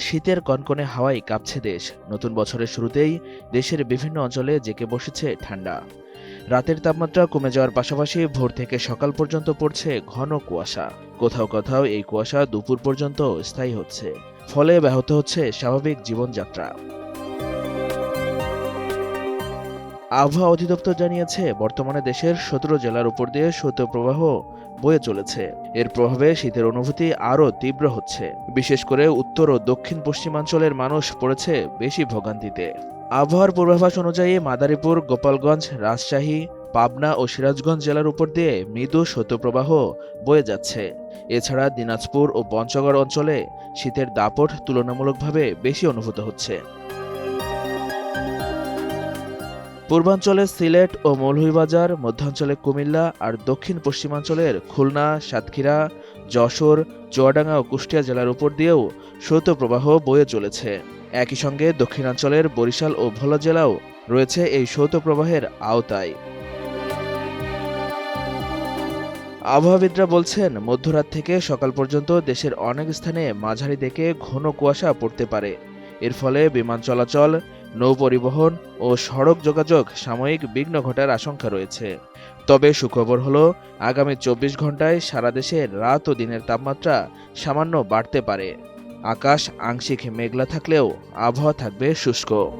শীতের কনকনে হাওয়ায় কাঁপছে দেশ। নতুন বছরের শুরুতেই দেশের বিভিন্ন অঞ্চলে জেঁকে বসেছে ঠান্ডা। রাতের তাপমাত্রা কমে যাওয়ার পাশাপাশি ভোর থেকে সকাল পর্যন্ত পড়ছে ঘন কুয়াশা। কোথাও কোথাও এই কুয়াশা দুপুর পর্যন্ত স্থায়ী হচ্ছে। ফলে ব্যাহত হচ্ছে স্বাভাবিক জীবনযাত্রা। আবহাওয়া অধিদপ্তর জানিয়েছে, বর্তমানে দেশের সতেরো জেলার উপর দিয়ে শৈত্যপ্রবাহ বয়ে চলেছে। এর প্রভাবে শীতের অনুভূতি আরও তীব্র হচ্ছে। বিশেষ করে উত্তর ও দক্ষিণ পশ্চিমাঞ্চলের মানুষ পড়েছে বেশি ভোগান্তিতে। আবহাওয়ার পূর্বাভাস অনুযায়ী মাদারীপুর, গোপালগঞ্জ, রাজশাহী, পাবনা ও সিরাজগঞ্জ জেলার উপর দিয়ে মৃদু শৈত্যপ্রবাহ বয়ে যাচ্ছে। এছাড়া দিনাজপুর ও পঞ্চগড় অঞ্চলে শীতের দাপট তুলনামূলকভাবে বেশি অনুভূত হচ্ছে। পূর্বাঞ্চলে সিলেট ও মৌলভীবাজার, মধ্যাঞ্চলে কুমিল্লা আর দক্ষিণ পশ্চিমাঞ্চলের খুলনা, সাতক্ষীরা, যশোর, চুয়াডাঙ্গা ও কুষ্টিয়া জেলার উপর দিয়েও শৈত্যপ্রবাহ বয়ে চলেছে। একই সঙ্গে দক্ষিণাঞ্চলের বরিশাল ও ভোলা জেলাও রয়েছে এই শৈত্যপ্রবাহের আওতায়। আবহাওয়াবিদরা বলছেন, মধ্যরাত থেকে সকাল পর্যন্ত দেশের অনেক স্থানে মাঝারি থেকে ঘন কুয়াশা পড়তে পারে। এর ফলে বিমান চলাচল নৌ পরিবহন ও সড়ক যোগাযোগ সাময়িক বিঘ্ন ঘটার আশঙ্কা রয়েছে। তবে সুখবর হলো, আগামী চব্বিশ ঘন্টায় সারা দেশে রাত ও দিনের তাপমাত্রা সামান্য বাড়তে পারে। আকাশ আংশিক মেঘলা থাকলেও আবহাওয়া থাকবে শুষ্ক।